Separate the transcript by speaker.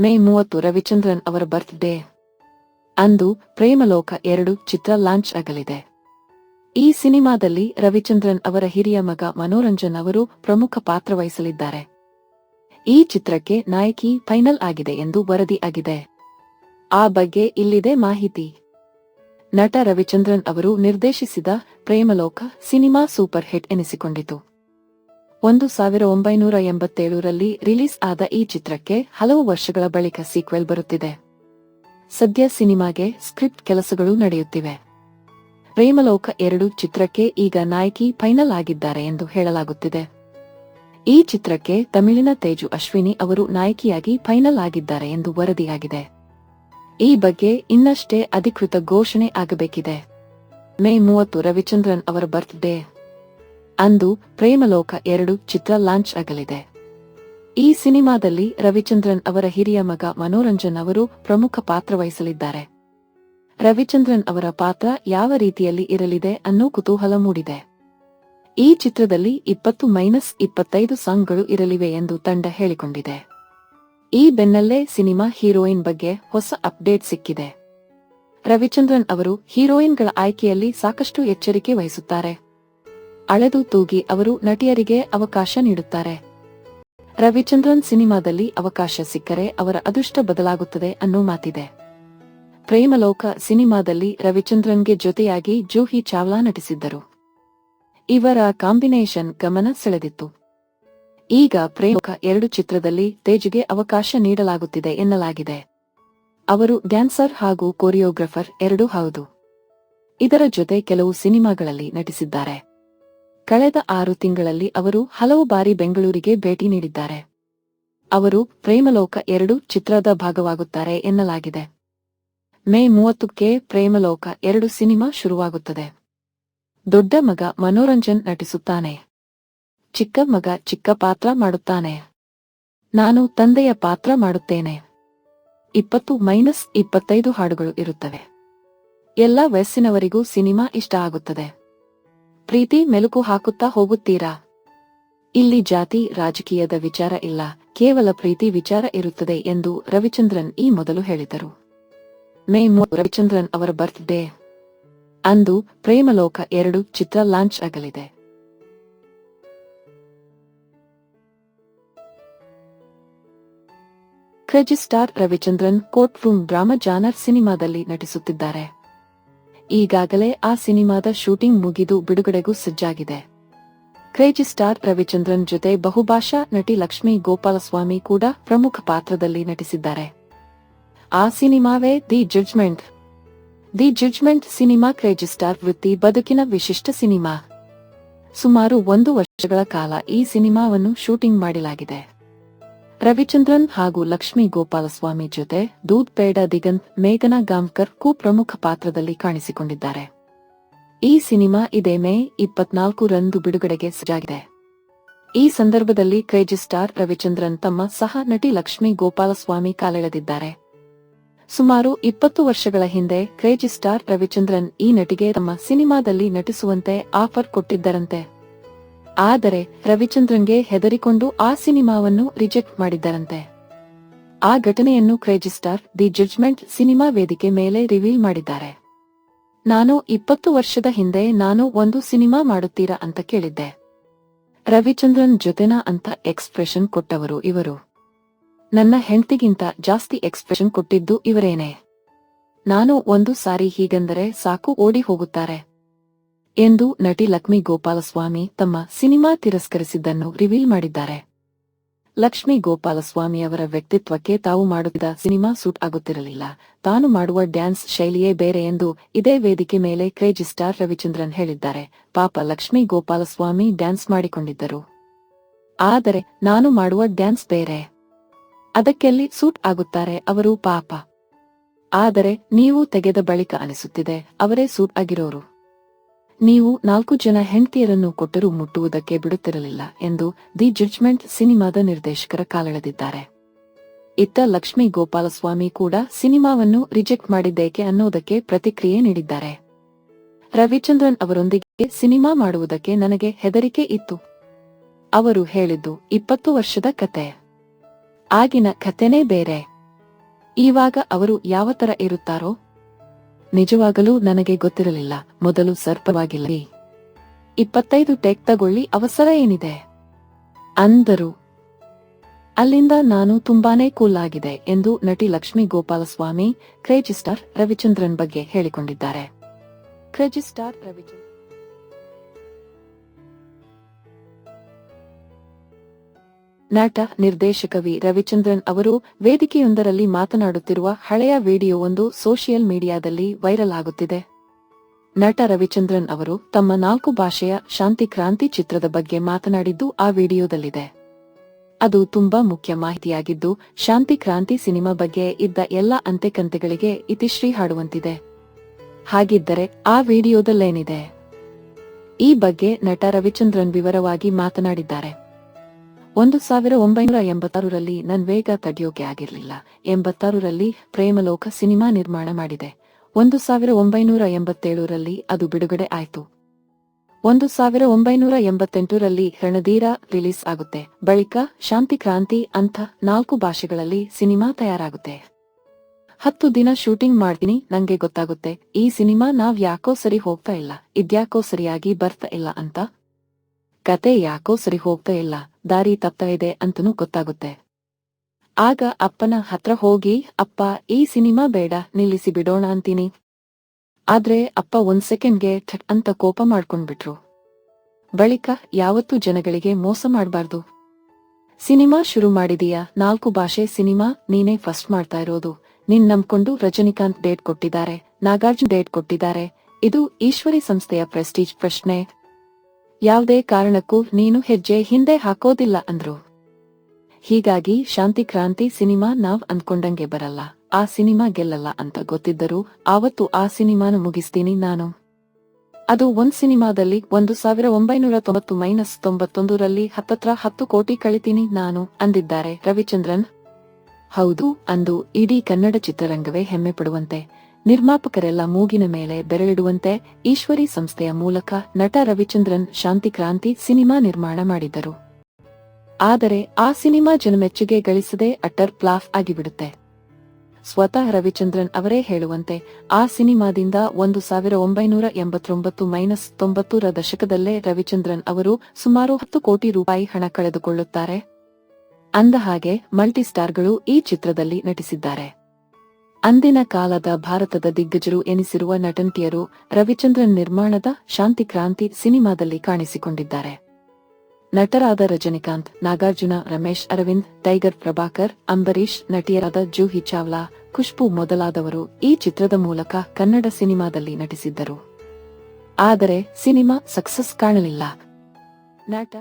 Speaker 1: ಮೇ ಮೂವತ್ತು ರವಿಚಂದ್ರನ್ ಅವರ ಬರ್ತ್ಡೇ ಅಂದು ಪ್ರೇಮಲೋಕ ಎರಡು ಚಿತ್ರ ಲಾಂಚ್ ಆಗಲಿದೆ. ಈ ಸಿನಿಮಾದಲ್ಲಿ ರವಿಚಂದ್ರನ್ ಅವರ ಹಿರಿಯ ಮಗ ಮನೋರಂಜನ್ ಅವರು ಪ್ರಮುಖ ಪಾತ್ರ ವಹಿಸಲಿದ್ದಾರೆ. ಈ ಚಿತ್ರಕ್ಕೆ ನಾಯಕಿ ಫೈನಲ್ ಆಗಿದೆ ಎಂದು ವರದಿ ಆಗಿದೆ. ಆ ಬಗ್ಗೆ ಇಲ್ಲಿದೆ ಮಾಹಿತಿ. ನಟ ರವಿಚಂದ್ರನ್ ಅವರು ನಿರ್ದೇಶಿಸಿದ ಪ್ರೇಮಲೋಕ ಸಿನಿಮಾ ಸೂಪರ್ ಹಿಟ್ ಎನಿಸಿಕೊಂಡಿತು. ಒಂದು ಸಾವಿರ ಒಂಬೈನೂರ ಎಂಬತ್ತೇಳರಲ್ಲಿ ರಿಲೀಸ್ ಆದ ಈ ಚಿತ್ರಕ್ಕೆ ಹಲವು ವರ್ಷಗಳ ಬಳಿಕ ಸೀಕ್ವೆಲ್ ಬರುತ್ತಿದೆ. ಸದ್ಯ ಸಿನಿಮಾಗೆ ಸ್ಕ್ರಿಪ್ಟ್ ಕೆಲಸಗಳು ನಡೆಯುತ್ತಿವೆ. ಪ್ರೇಮಲೋಕ ಎರಡು ಚಿತ್ರಕ್ಕೆ ಈಗ ನಾಯಕಿ ಫೈನಲ್ ಆಗಿದ್ದಾರೆ ಎಂದು ಹೇಳಲಾಗುತ್ತಿದೆ. ಈ ಚಿತ್ರಕ್ಕೆ ತಮಿಳಿನ ತೇಜು ಅಶ್ವಿನಿ ಅವರು ನಾಯಕಿಯಾಗಿ ಫೈನಲ್ ಆಗಿದ್ದಾರೆ ಎಂದು ವರದಿಯಾಗಿದೆ. ಈ ಬಗ್ಗೆ ಇನ್ನಷ್ಟೇ ಅಧಿಕೃತ ಘೋಷಣೆ ಆಗಬೇಕಿದೆ. ಮೇ ಮೂವತ್ತು ರವಿಚಂದ್ರನ್ ಅವರ ಬರ್ತ್ಡೇ. ಅಂದು ಪ್ರೇಮಲೋಕ ಎರಡು ಚಿತ್ರ ಲಾಂಚ್ ಆಗಲಿದೆ. ಈ ಸಿನಿಮಾದಲ್ಲಿ ರವಿಚಂದ್ರನ್ ಅವರ ಹಿರಿಯ ಮಗ ಮನೋರಂಜನ್ ಅವರು ಪ್ರಮುಖ ಪಾತ್ರ ವಹಿಸಲಿದ್ದಾರೆ. ರವಿಚಂದ್ರನ್ ಅವರ ಪಾತ್ರ ಯಾವ ರೀತಿಯಲ್ಲಿ ಇರಲಿದೆ ಅನ್ನೋ ಕುತೂಹಲ ಮೂಡಿದೆ. ಈ ಚಿತ್ರದಲ್ಲಿ ಇಪ್ಪತ್ತು ಮೈನಸ್ ಇಪ್ಪತ್ತೈದು ಸಾಂಗ್ಗಳು ಇರಲಿವೆ ಎಂದು ತಂಡ ಹೇಳಿಕೊಂಡಿದೆ. ಈ ಬೆನ್ನಲ್ಲೇ ಸಿನಿಮಾ ಹೀರೋಯಿನ್ ಬಗ್ಗೆ ಹೊಸ ಅಪ್ಡೇಟ್ ಸಿಕ್ಕಿದೆ. ರವಿಚಂದ್ರನ್ ಅವರು ಹೀರೋಯಿನ್ಗಳ ಆಯ್ಕೆಯಲ್ಲಿ ಸಾಕಷ್ಟು ಎಚ್ಚರಿಕೆ ವಹಿಸುತ್ತಾರೆ. ಅಳೆದು ತೂಗಿ ಅವರು ನಟಿಯರಿಗೆ ಅವಕಾಶ ನೀಡುತ್ತಾರೆ. ರವಿಚಂದ್ರನ್ ಸಿನಿಮಾದಲ್ಲಿ ಅವಕಾಶ ಸಿಕ್ಕರೆ ಅವರ ಅದೃಷ್ಟ ಬದಲಾಗುತ್ತದೆ ಅನ್ನೋ ಮಾತಿದೆ. ಪ್ರೇಮಲೋಕ ಸಿನಿಮಾದಲ್ಲಿ ರವಿಚಂದ್ರನ್ಗೆ ಜೊತೆಯಾಗಿ ಜೂಹಿ ಚಾವ್ಲಾ ನಟಿಸಿದ್ದರು. ಇವರ ಕಾಂಬಿನೇಷನ್ ಗಮನ ಸೆಳೆದಿತ್ತು. ಈಗ ಪ್ರೇಮಕ ಎರಡು ಚಿತ್ರದಲ್ಲಿ ತೇಜ್ಗೆ ಅವಕಾಶ ನೀಡಲಾಗುತ್ತಿದೆ ಎನ್ನಲಾಗಿದೆ. ಅವರು ಡ್ಯಾನ್ಸರ್ ಹಾಗೂ ಕೊರಿಯೋಗ್ರಫರ್ ಎರಡೂ ಹೌದು. ಇದರ ಜೊತೆ ಕೆಲವು ಸಿನಿಮಾಗಳಲ್ಲಿ ನಟಿಸಿದ್ದಾರೆ. ಕಳೆದ ಆರು ತಿಂಗಳಲ್ಲಿ ಅವರು ಹಲವು ಬಾರಿ ಬೆಂಗಳೂರಿಗೆ ಭೇಟಿ ನೀಡಿದ್ದಾರೆ. ಅವರು ಪ್ರೇಮಲೋಕ ಎರಡು ಚಿತ್ರದ ಭಾಗವಾಗುತ್ತಾರೆ ಎನ್ನಲಾಗಿದೆ. ಮೇ ಮೂವತ್ತಕ್ಕೆ ಪ್ರೇಮಲೋಕ ಎರಡು ಸಿನಿಮಾ ಶುರುವಾಗುತ್ತದೆ. ದೊಡ್ಡ ಮಗ ಮನೋರಂಜನ್ ನಟಿಸುತ್ತಾನೆ. ಚಿಕ್ಕ ಮಗ ಚಿಕ್ಕ ಪಾತ್ರ ಮಾಡುತ್ತಾನೆ. ನಾನು ತಂದೆಯ ಪಾತ್ರ ಮಾಡುತ್ತೇನೆ. ಇಪ್ಪತ್ತು ಮೈನಸ್ ಇಪ್ಪತ್ತೈದು ಹಾಡುಗಳು ಇರುತ್ತವೆ. ಎಲ್ಲ ವಯಸ್ಸಿನವರಿಗೂ ಸಿನಿಮಾ ಇಷ್ಟ ಆಗುತ್ತದೆ. ಪ್ರೀತಿ ಮೆಲುಕು ಹಾಕುತ್ತಾ ಹೋಗುತ್ತೀರಾ? ಇಲ್ಲಿ ಜಾತಿ, ರಾಜಕೀಯದ ವಿಚಾರ ಇಲ್ಲ, ಕೇವಲ ಪ್ರೀತಿ ವಿಚಾರ ಇರುತ್ತದೆ ಎಂದು ರವಿಚಂದ್ರನ್ ಈ ಮೊದಲು ಹೇಳಿದರು. ಮೇ ಮೂರು, ರವಿಚಂದ್ರನ್ ಅವರ ಬರ್ತ್ಡೇ ಅಂದು ಪ್ರೇಮಲೋಕ ಎರಡು ಚಿತ್ರ ಲಾಂಚ್ ಆಗಲಿದೆ. Crazy star Ravichandran court room drama genre ಸಿನಿಮಾದಲ್ಲಿ ನಟಿಸುತ್ತಿದ್ದಾರೆ. ಈಗಾಗಲೇ ಆ ಸಿನಿಮಾದ ಶೂಟಿಂಗ್ ಮುಗಿದು ಬಿಡುಗಡೆಗೂ ಸಜ್ಜಾಗಿದೆ. ಕ್ರೇಜಿ ಸ್ಟಾರ್ ರವಿಚಂದ್ರನ್ ಜೊತೆ ಬಹುಭಾಷಾ ನಟಿ ಲಕ್ಷ್ಮೀ ಗೋಪಾಲಸ್ವಾಮಿ ಕೂಡ ಪ್ರಮುಖ ಪಾತ್ರದಲ್ಲಿ ನಟಿಸಿದ್ದಾರೆ. ಆ ಸಿನಿಮಾವೇ The Judgement. The Judgement cinema crazy star ವೃತ್ತಿ ಬದುಕಿನ ವಿಶಿಷ್ಟ ಸಿನಿಮಾ. ಸುಮಾರು ಒಂದು ವರ್ಷಗಳ ಕಾಲ ಈ ಸಿನಿಮಾವನ್ನು ಶೂಟಿಂಗ್ ಮಾಡಲಾಗಿದೆ. ರವಿಚಂದ್ರನ್ ಹಾಗೂ ಲಕ್ಷ್ಮೀ ಗೋಪಾಲಸ್ವಾಮಿ ಜೊತೆ ದೂದ್ ಪೇಡ ದಿಗಂತ್ ಮೇಘನಾ ಗಾಂವ್ಕರ್ ಕು ಪ್ರಮುಖ ಪಾತ್ರದಲ್ಲಿ ಕಾಣಿಸಿಕೊಂಡಿದ್ದಾರೆ. ಈ ಸಿನಿಮಾ ಇದೇ ಮೇ ಇಪ್ಪತ್ನಾಲ್ಕು ರಂದು ಬಿಡುಗಡೆಗೆ ಸಜ್ಜಾಗಿದೆ. ಈ ಸಂದರ್ಭದಲ್ಲಿ ಕ್ರೇಜಿ ಸ್ಟಾರ್ ರವಿಚಂದ್ರನ್ ತಮ್ಮ ಸಹ ನಟಿ ಲಕ್ಷ್ಮೀ ಗೋಪಾಲಸ್ವಾಮಿ ಕಾಲೆಳೆದಿದ್ದಾರೆ. ಸುಮಾರು ಇಪ್ಪತ್ತು ವರ್ಷಗಳ ಹಿಂದೆ ಕ್ರೇಜಿ ಸ್ಟಾರ್ ರವಿಚಂದ್ರನ್ ಈ ನಟಿಗೆ ತಮ್ಮ ಸಿನಿಮಾದಲ್ಲಿ ನಟಿಸುವಂತೆ ಆಫರ್ ಕೊಟ್ಟಿದ್ದರಂತೆ. ಆದರೆ ರವಿಚಂದ್ರನ್ಗೆ ಹೆದರಿಕೊಂಡು ಆ ಸಿನಿಮಾವನ್ನು ರಿಜೆಕ್ಟ್ ಮಾಡಿದ್ದರಂತೆ. ಆ ಘಟನೆಯನ್ನು crazy star The Judgement cinema ವೇದಿಕೆ ಮೇಲೆ ರಿವೀಲ್ ಮಾಡಿದ್ದಾರೆ. ನಾನು ಇಪ್ಪತ್ತು ವರ್ಷದ ಹಿಂದೆ ನಾನು ಒಂದು ಸಿನಿಮಾ ಮಾಡುತ್ತೀರಾ ಅಂತ ಕೇಳಿದ್ದೆ. ರವಿಚಂದ್ರನ್ ಜೊತೆನಾ ಅಂತ ಎಕ್ಸ್ಪ್ರೆಷನ್ ಕೊಟ್ಟವರು ಇವರು. ನನ್ನ ಹೆಂಡತಿಗಿಂತ ಜಾಸ್ತಿ ಎಕ್ಸ್ಪ್ರೆಷನ್ ಕೊಟ್ಟಿದ್ದು ಇವರೇನೆ. ನಾನು ಒಂದು ಸಾರಿ ಹೀಗಂದರೆ ಸಾಕು ಓಡಿ ಹೋಗುತ್ತಾರೆ. ಎಂದು ನಟಿ ಲಕ್ಷ್ಮಿ ಗೋಪಾಲಸ್ವಾಮಿ ತಮ್ಮ ಸಿನಿಮಾ ತಿರಸ್ಕರಿಸಿದ್ದನ್ನು ರಿವೀಲ್ ಮಾಡಿದ್ದಾರೆ. ಲಕ್ಷ್ಮಿ ಗೋಪಾಲಸ್ವಾಮಿ ಅವರ ವ್ಯಕ್ತಿತ್ವಕ್ಕೆ ತಾವು ಮಾಡುತ್ತಿದ್ದ ಸಿನಿಮಾ ಸೂಟ್ ಆಗುತ್ತಿರಲಿಲ್ಲ. ತಾನು ಮಾಡುವ ಡ್ಯಾನ್ಸ್ ಶೈಲಿಯೇ ಬೇರೆ ಎಂದು ಇದೇ ವೇದಿಕೆ ಮೇಲೆ ಕ್ರೇಜಿ ಸ್ಟಾರ್ ರವಿಚಂದ್ರನ್ ಹೇಳಿದ್ದಾರೆ. ಪಾಪ ಲಕ್ಷ್ಮಿ ಗೋಪಾಲಸ್ವಾಮಿ ಡ್ಯಾನ್ಸ್ ಮಾಡಿಕೊಂಡಿದ್ದರು. ಆದರೆ ನಾನು ಮಾಡುವ ಡ್ಯಾನ್ಸ್ ಬೇರೆ. ಅದಕ್ಕೆಲ್ಲಿ ಸೂಟ್ ಆಗುತ್ತಾರೆ ಅವರು ಪಾಪ. ಆದರೆ ನೀವು ತೆಗೆದ ಬಳಿಕ ಅನಿಸುತ್ತಿದೆ, ಅವರೇ ಸೂಟ್ ಆಗಿರೋರು. ನೀವು ನಾಲ್ಕು ಜನ ಹೆಂಡತಿಯರನ್ನು ಕೊಟ್ಟರೂ ಮುಟ್ಟುವುದಕ್ಕೆ ಬಿಡುತ್ತಿರಲಿಲ್ಲ ಎಂದು ದಿ ಜಡ್ಜ್ಮೆಂಟ್ ಸಿನಿಮಾದ ನಿರ್ದೇಶಕರ ಕಾಲೆಳೆದಿದ್ದಾರೆ. ಇತ್ತ ಲಕ್ಷ್ಮೀ ಗೋಪಾಲಸ್ವಾಮಿ ಕೂಡ ಸಿನಿಮಾವನ್ನು ರಿಜೆಕ್ಟ್ ಮಾಡಿದ್ದೇಕೆ ಅನ್ನೋದಕ್ಕೆ ಪ್ರತಿಕ್ರಿಯೆ ನೀಡಿದ್ದಾರೆ. ರವಿಚಂದ್ರನ್ ಅವರೊಂದಿಗೆ ಸಿನಿಮಾ ಮಾಡುವುದಕ್ಕೆ ನನಗೆ ಹೆದರಿಕೆ ಇತ್ತು. ಅವರು ಹೇಳಿದ್ದು, ಇಪ್ಪತ್ತು ವರ್ಷದ ಕತೆ. ಆಗಿನ ಕತೆನೇ ಬೇರೆ. ಇವಾಗ ಅವರು ಯಾವ ತರ ಇರುತ್ತಾರೋ ನಿಜವಾಗಲೂ ನನಗೆ ಗೊತ್ತಿರಲಿಲ್ಲ. ಮೊದಲು ಸರ್ಪವಾಗಿಲ್ಲ ಇಪ್ಪತ್ತೈದು ಟೆಕ್ ತಗೊಳ್ಳಿ, ಅವಸರ ಏನಿದೆ? ಅಂದರು. ಅಲ್ಲಿಂದ ನಾನು ತುಂಬಾನೇ ಕೂಲ್ ಆಗಿದೆ ಎಂದು ನಟಿ ಲಕ್ಷ್ಮೀ ಗೋಪಾಲಸ್ವಾಮಿ, ಕ್ರೇಜಿ ಸ್ಟಾರ್ ರವಿಚಂದ್ರನ್ ಬಗ್ಗೆ ಹೇಳಿಕೊಂಡಿದ್ದಾರೆ. ಕ್ರೇಜಿ ಸ್ಟಾರ್ ರವಿಚಂದ್ರನ್ ನಟ, ನಿರ್ದೇಶಕ ವಿ. ರವಿಚಂದ್ರನ್ ಅವರು ವೇದಿಕೆಯೊಂದರಲ್ಲಿ ಮಾತನಾಡುತ್ತಿರುವ ಹಳೆಯ ವಿಡಿಯೋವೊಂದು ಸೋಷಿಯಲ್ ಮೀಡಿಯಾದಲ್ಲಿ ವೈರಲ್ ಆಗುತ್ತಿದೆ. ನಟ ರವಿಚಂದ್ರನ್ ಅವರು ತಮ್ಮ ನಾಲ್ಕು ಭಾಷೆಯ ಶಾಂತಿ ಕ್ರಾಂತಿ ಚಿತ್ರದ ಬಗ್ಗೆ ಮಾತನಾಡಿದ್ದು ಆ ವಿಡಿಯೋದಲ್ಲಿದೆ. ಅದು ತುಂಬಾ ಮುಖ್ಯ ಮಾಹಿತಿಯಾಗಿದ್ದು, ಶಾಂತಿ ಕ್ರಾಂತಿ ಸಿನಿಮಾ ಬಗ್ಗೆ ಇದ್ದ ಎಲ್ಲ ಅಂತೆಕಂತೆಗಳಿಗೆ ಇತಿಶ್ರೀ ಹಾಡುವಂತಿದೆ. ಹಾಗಿದ್ದರೆ ಆ ವಿಡಿಯೋದಲ್ಲೇನಿದೆ? ಈ ಬಗ್ಗೆ ನಟ ರವಿಚಂದ್ರನ್ ವಿವರವಾಗಿ ಮಾತನಾಡಿದ್ದಾರೆ. ಒಂದು ಸಾವಿರ ಒಂಬೈನೂರ ಎಂಬತ್ತಾರರಲ್ಲಿ ನನ್ ವೇಗ ತಡೆಯೋಕೆ ಆಗಿರ್ಲಿಲ್ಲ. ಎಂಬತ್ತಾರರಲ್ಲಿ ಪ್ರೇಮಲೋಕ ಸಿನಿಮಾ ನಿರ್ಮಾಣ ಮಾಡಿದೆ. ಒಂದು ಸಾವಿರ ಒಂಬೈನೂರ ಎಂಬತ್ತೇಳರಲ್ಲಿ ಅದು ಬಿಡುಗಡೆ ಆಯ್ತು. ಒಂದು ಸಾವಿರ ಒಂಬೈನೂರ ಎಂಬತ್ತೆಂಟರಲ್ಲಿ ರಣಧೀರ ರಿಲೀಸ್ ಆಗುತ್ತೆ. ಬಳಿಕ ಶಾಂತಿ ಕ್ರಾಂತಿ ಅಂತ ನಾಲ್ಕು ಭಾಷೆಗಳಲ್ಲಿ ಸಿನಿಮಾ ತಯಾರಾಗುತ್ತೆ. ಹತ್ತು ದಿನ ಶೂಟಿಂಗ್ ಮಾಡ್ತೀನಿ, ನಂಗೆ ಗೊತ್ತಾಗುತ್ತೆ. ಈ ಸಿನಿಮಾ ನಾವ್ ಯಾಕೋ ಸರಿ ಹೋಗ್ತಾ ಇಲ್ಲ, ಇದ್ಯಾಕೋ ಸರಿಯಾಗಿ ಬರ್ತಾ ಇಲ್ಲ ಅಂತ ಕತೆ ಯಾಕೋ ಸರಿ ಹೋಗ್ತಾ ಇಲ್ಲ, ದಾರಿ ತಪ್ತಾ ಇದೆ ಅಂತನೂ ಗೊತ್ತಾಗುತ್ತೆ. ಆಗ ಅಪ್ಪನ ಹತ್ರ ಹೋಗಿ, ಅಪ್ಪ, ಈ ಸಿನಿಮಾ ಬೇಡ, ನಿಲ್ಲಿಸಿ ಬಿಡೋಣ ಅಂತೀನಿ. ಆದ್ರೆ ಅಪ್ಪ ಒಂದ್ ಸೆಕೆಂಡ್ಗೆ ಠಟ್ ಅಂತ ಕೋಪ ಮಾಡ್ಕೊಂಡ್ಬಿಟ್ರು. ಬಳಿಕ ಯಾವತ್ತೂ ಜನಗಳಿಗೆ ಮೋಸ ಮಾಡಬಾರ್ದು. ಸಿನಿಮಾ ಶುರು ಮಾಡಿದೀಯಾ? ನಾಲ್ಕು ಭಾಷೆ ಸಿನಿಮಾ, ನೀನೇ ಫಸ್ಟ್ ಮಾಡ್ತಾ ಇರೋದು. ನಿನ್ ನಂಬ್ಕೊಂಡು ರಜನಿಕಾಂತ್ ಡೇಟ್ ಕೊಟ್ಟಿದ್ದಾರೆ, ನಾಗಾರ್ಜುನ್ ಡೇಟ್ ಕೊಟ್ಟಿದ್ದಾರೆ. ಇದು ಈಶ್ವರಿ ಸಂಸ್ಥೆಯ ಪ್ರೆಸ್ಟೀಜ್ ಪ್ರಶ್ನೆ. ಯಾವುದೇ ಕಾರಣಕ್ಕೂ ನೀನು ಹೆಜ್ಜೆ ಹಿಂದೆ ಹಾಕೋದಿಲ್ಲ ಅಂದ್ರು. ಹೀಗಾಗಿ ಶಾಂತಿ ಕ್ರಾಂತಿ ಸಿನಿಮಾ ನಾವ್ ಅಂದ್ಕೊಂಡಂಗೆ ಬರಲ್ಲ, ಆ ಸಿನಿಮಾ ಗೆಲ್ಲಲ್ಲ ಅಂತ ಗೊತ್ತಿದ್ದರೂ ಆವತ್ತು ಆ ಸಿನಿಮಾನ ಮುಗಿಸ್ತೀನಿ ನಾನು. ಅದು ಒಂದ್ ಸಿನಿಮಾದಲ್ಲಿ ಒಂದು ಸಾವಿರ ಒಂಬೈನೂರ ತೊಂಬತ್ತು ಮೈನಸ್ ತೊಂಬತ್ತೊಂದರಲ್ಲಿ ಹತ್ತತ್ರ ಹತ್ತು ಕೋಟಿ ಕಳಿತೀನಿ ನಾನು, ಅಂದಿದ್ದಾರೆ ರವಿಚಂದ್ರನ್. ಹೌದು ಅಂದು ಇಡೀ ಕನ್ನಡ ಚಿತ್ರರಂಗವೇ ಹೆಮ್ಮೆ ಪಡುವಂತೆ ನಿರ್ಮಾಪಕರೆಲ್ಲ ಮೂಗಿನ ಮೇಲೆ ಬೆರಳಿಡುವಂತೆ ಈಶ್ವರಿ ಸಂಸ್ಥೆಯ ಮೂಲಕ ನಟ ರವಿಚಂದ್ರನ್ ಶಾಂತಿ ಕ್ರಾಂತಿ ಸಿನಿಮಾ ನಿರ್ಮಾಣ ಮಾಡಿದ್ದರು ಆದರೆ ಆ ಸಿನಿಮಾ ಜನಮೆಚ್ಚುಗೆ ಗಳಿಸದೆ ಅಟರ್ ಪ್ಲಾಫ್ ಆಗಿಬಿಡುತ್ತೆ. ಸ್ವತಃ ರವಿಚಂದ್ರನ್ ಅವರೇ ಹೇಳುವಂತೆ ಆ ಸಿನಿಮಾದಿಂದ ಒಂದು ಸಾವಿರ ಒಂಬೈನೂರ ಎಂಬತ್ತೊಂಬತ್ತು ಮೈನಸ್ ತೊಂಬತ್ತರ ದಶಕದಲ್ಲೇ ರವಿಚಂದ್ರನ್ ಅವರು ಸುಮಾರು ಹತ್ತು ಕೋಟಿ ರೂಪಾಯಿ ಹಣ ಕಳೆದುಕೊಳ್ಳುತ್ತಾರೆ. ಅಂದಹಾಗೆ ಮಲ್ಟಿಸ್ಟಾರ್ಗಳು ಈ ಚಿತ್ರದಲ್ಲಿ ನಟಿಸಿದ್ದಾರೆ. ಅಂದಿನ ಕಾಲದ ಭಾರತದ ದಿಗ್ಗಜರು ಎನಿಸಿರುವ ನಟಂತಿಯರು ರವಿಚಂದ್ರನ್ ನಿರ್ಮಾಣದ ಶಾಂತಿ ಕ್ರಾಂತಿ ಸಿನಿಮಾದಲ್ಲಿ ಕಾಣಿಸಿಕೊಂಡಿದ್ದಾರೆ. ನಟರಾದ ರಜನಿಕಾಂತ್, ನಾಗಾರ್ಜುನ, ರಮೇಶ್ ಅರವಿಂದ್, ಟೈಗರ್ ಪ್ರಭಾಕರ್ ಅಂಬರೀಶ್ ನಟಿಯರಾದ ಜೂಹಿ ಚಾವ್ಲಾ, ಖುಷ್ಬು ಮೊದಲಾದವರು ಈ ಚಿತ್ರದ ಮೂಲಕ ಕನ್ನಡ ಸಿನಿಮಾದಲ್ಲಿ ನಟಿಸಿದ್ದರು. ಆದರೆ ಸಿನಿಮಾ ಸಕ್ಸಸ್ ಕಾಣಲಿಲ್ಲ. ನಟ